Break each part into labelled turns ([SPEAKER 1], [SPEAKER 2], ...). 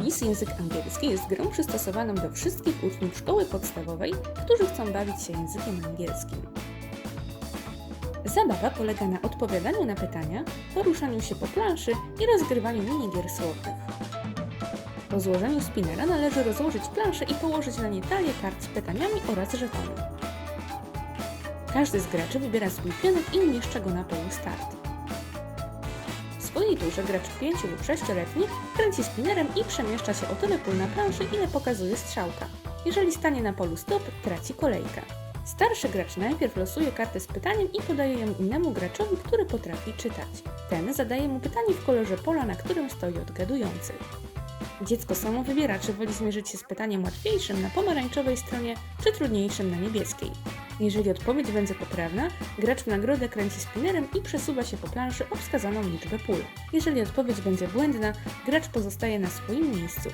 [SPEAKER 1] Quiz Język Angielski jest grą przystosowaną do wszystkich uczniów szkoły podstawowej, którzy chcą bawić się językiem angielskim. Zabawa polega na odpowiadaniu na pytania, poruszaniu się po planszy i rozgrywaniu minigier słownych. Po złożeniu spinera należy rozłożyć planszę i położyć na nie talię kart z pytaniami oraz żetony. Każdy z graczy wybiera swój pionek i umieszcza go na polu start. Swojej turze gracz 5 lub 6-letni kręci spinerem i przemieszcza się o tyle pól na planszy, ile pokazuje strzałka. Jeżeli stanie na polu stop, traci kolejkę. Starszy gracz najpierw losuje kartę z pytaniem i podaje ją innemu graczowi, który potrafi czytać. Ten zadaje mu pytanie w kolorze pola, na którym stoi odgadujący. Dziecko samo wybiera, czy woli zmierzyć się z pytaniem łatwiejszym na pomarańczowej stronie, czy trudniejszym na niebieskiej. Jeżeli odpowiedź będzie poprawna, gracz w nagrodę kręci spinerem i przesuwa się po planszy o wskazaną liczbę pól. Jeżeli odpowiedź będzie błędna, gracz pozostaje na swoim miejscu.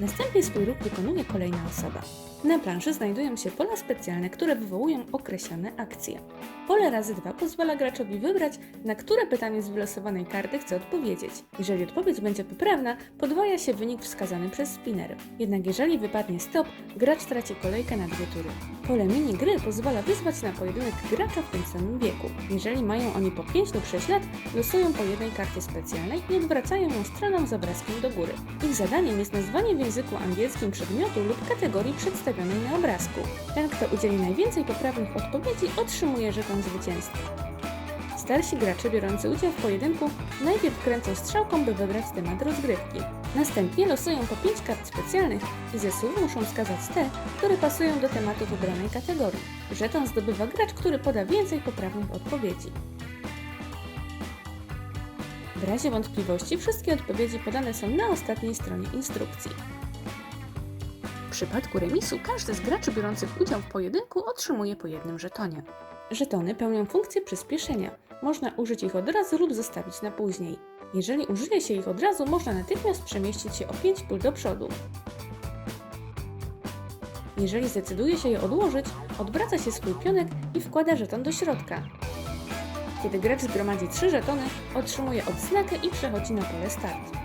[SPEAKER 1] Następnie swój ruch wykonuje kolejna osoba. Na planszy znajdują się pola specjalne, które wywołują określone akcje. Pole razy 2 pozwala graczowi wybrać, na które pytanie z wylosowanej karty chce odpowiedzieć. Jeżeli odpowiedź będzie poprawna, podwaja się wynik wskazany przez spinner. Jednak jeżeli wypadnie stop, gracz traci kolejkę na dwie tury. Pole mini gry pozwala wyzwać na pojedynek gracza w tym samym wieku. Jeżeli mają oni po 5 lub 6 lat, losują po jednej karcie specjalnej i odwracają ją stroną z obrazkiem do góry. Ich zadaniem jest nazwanie języku angielskim przedmiotu lub kategorii przedstawionej na obrazku. Ten, kto udzieli najwięcej poprawnych odpowiedzi, otrzymuje żeton zwycięstwa. Starsi gracze biorący udział w pojedynku najpierw kręcą strzałką, by wybrać temat rozgrywki. Następnie losują po 5 kart specjalnych i ze słów muszą wskazać te, które pasują do tematu wybranej kategorii. Żeton zdobywa gracz, który poda więcej poprawnych odpowiedzi. W razie wątpliwości wszystkie odpowiedzi podane są na ostatniej stronie instrukcji. W przypadku remisu każdy z graczy biorących udział w pojedynku otrzymuje po jednym żetonie. Żetony pełnią funkcję przyspieszenia. Można użyć ich od razu lub zostawić na później. Jeżeli użyje się ich od razu, można natychmiast przemieścić się o 5 pól do przodu. Jeżeli zdecyduje się je odłożyć, odwraca się swój pionek i wkłada żeton do środka. Kiedy gracz zgromadzi 3 żetony, otrzymuje odznakę i przechodzi na pole start.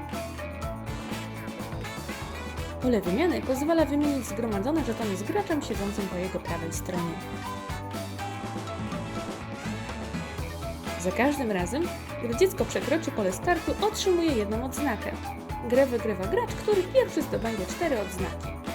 [SPEAKER 1] Pole wymiany pozwala wymienić zgromadzone żetony z graczem siedzącym po jego prawej stronie. Za każdym razem, gdy dziecko przekroczy pole startu, otrzymuje jedną odznakę. Grę wygrywa gracz, który pierwszy zdobędzie cztery odznaki.